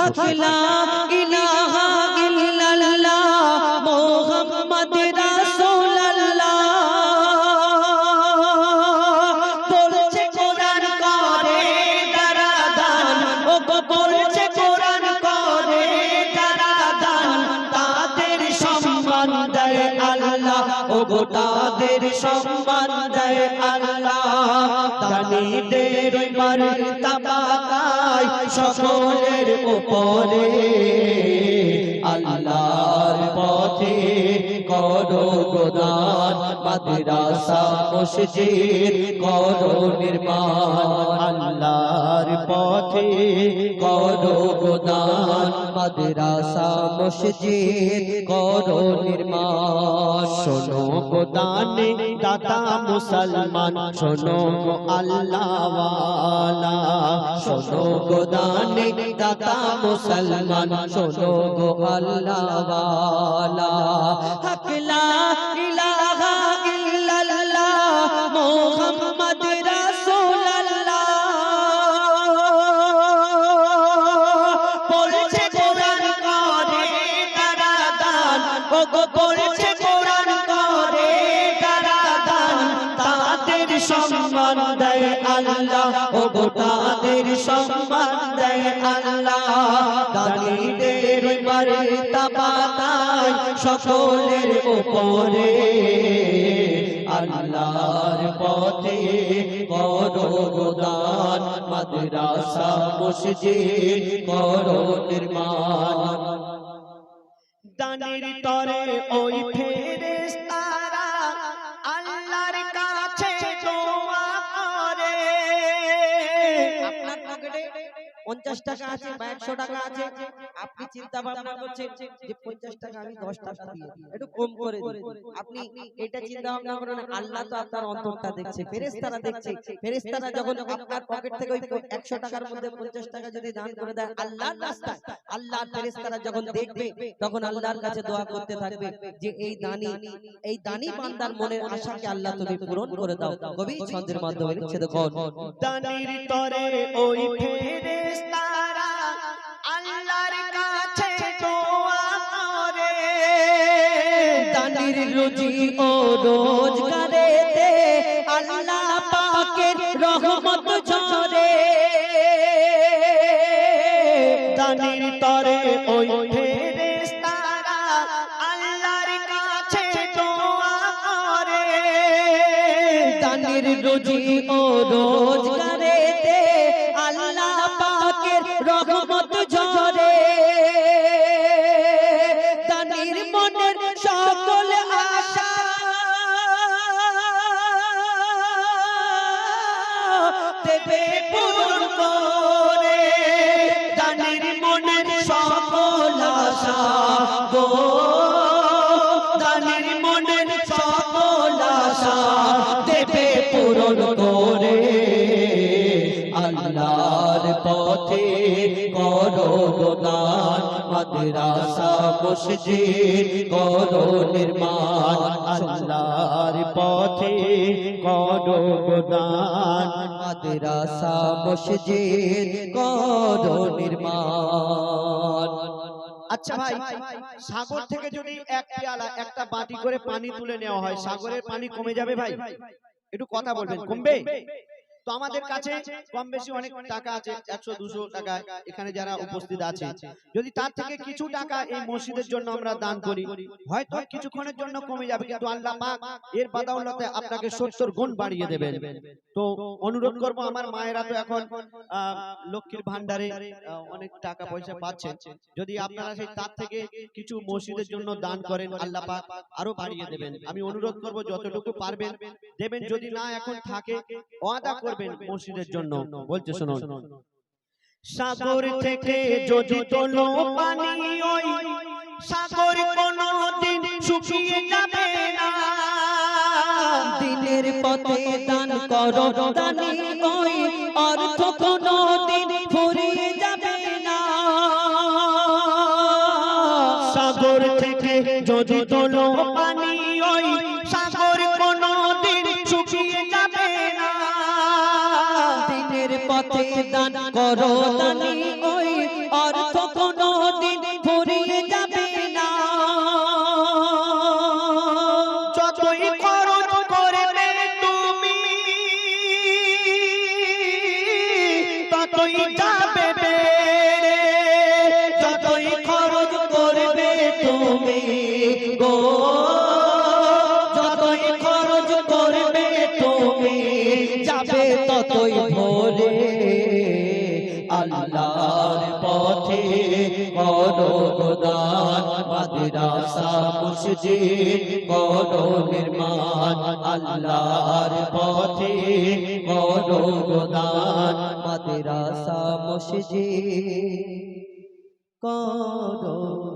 হাকলা ইলাহা তাদের সম্মান দেয় আল্লাহ। দানিদের মারতাবা গায় সকলের উপরে আল্লাহর পথে করো মাদ্রাসা মসজিদ করো নির্মাণ আল্লাহর পথে করো মাদ্রাসা মসজিদ করো নির্মাণ গোদানে দাতা মুসলমান, শোনো আল্লাহওয়ালা। শোনো গোদানে দাতা মুসলমান, শোনো গো আল্লাহওয়ালা। লা ইলাহা ইল্লাল্লাহ মুহাম্মদ রাসূলুল্লাহ। পড়ছে কোরআন করে তারা দান? ও সম্মান দেয় আল্লাহ ও গো তাদের সম্মান দেয় আল্লাহ। দানিদের মারতাবা তাই সকলের উপরে। আল্লাহর পথে করো গোদান মাদ্রাসা, মসজিদ করো নির্মাণ। দানের তরে ওই পঞ্চাশ টাকা আছে বা একশো টাকা আছে আপনি চিন্তা ভাবনা করছেন যে পঞ্চাশ টাকা আমি দশ টাকা দিয়ে একটু কম করে আপনি এটা চিন্তা ভাবনা করেন আল্লাহ তো আপনার অন্তরটা দেখছে ফেরেশতারা দেখছে। ফেরেশতারা যখন আপনার পকেট থেকে ওই একশো টাকার মধ্যে পঞ্চাশ টাকা যদি দান করে দেয় আল্লাহর রাস্তায় আল্লাহর ফেরেশতারা যখন দেখবে তখন আল্লাহর কাছে দোয়া করতে থাকবে যে এই দানি এই দানি বান্দার মনের আশাকে আল্লাহ তুমি পূরণ করে দাও কবি ছন্দের মাধ্যমে লিখছে দেখুন দানির তরে ওই ফেরেশতারা আল্লাহর কাছে দোয়া করে। দানির রুজি ও রোজগারেতে আল্লাহ পাকের রহমত ঝরে। দানির তরে ওই ফেরেশতারা আল্লাহর কাছে দোয়া করে। দানির ও রোজগারেতে পথে করো গোদান, মাদ্রাসা, মসজিদ, করো নির্মাণ। আল্লাহর পথে করো গোদান, মাদ্রাসা, মসজিদ, করো নির্মাণ। আচ্ছা ভাই, সাগর থেকে যদি এক পেয়ালা, একটা বাটি করে পানি তুলে নেওয়া হয়, সাগরের পানি কমে যাবে ভাই? একটু কথা বলবেন, কমবে? তো আমাদের কাছে কম বেশি অনেক টাকা আছে একশো দুশো টাকা এখানে যারা উপস্থিত আছে। যদি তার থেকে কিছু টাকা এই মসজিদের জন্য আমরা দান করি হয়তো কিছুক্ষণের জন্য কমে যাবে কিন্তু আল্লাহ পাক এর বাদাউল্লাতে আপনাকে সত্তর গুণ বাড়িয়ে দেবেন। তো অনুরোধ করব আমার মায়েরা তো এখন আহ, লক্ষ্মীর ভান্ডারে অনেক টাকা পয়সা পাচ্ছেন। যদি আপনারা সেই তার থেকে কিছু মসজিদের জন্য দান করেন আল্লাহ পাক আরও বাড়িয়ে দেবেন। আমি অনুরোধ করব যতটুকু পারবেন দেবেন যদি না এখন থাকে ওয়াদা করবেন মসজিদের জন্য। বলছে শুনুন। সাগর থেকে যদি তোলো পানি ওই সাগর কোনো দিন শুকিয়ে যাবে না। দিনের পথে দান করো দানি ওই অর্থ কোনো দিন ফুরিয়ে যাবে না। সাগর থেকে যদি তোলো পানি ওই পথে দান করো দানি ওই অর্থ কোনো দিন আল্লাহর পথে করো গোদান মাদ্রাসা মসজিদ করো নির্মাণ আল্লাহর পথে করো গোদান মাদ্রাসা মসজিদ করো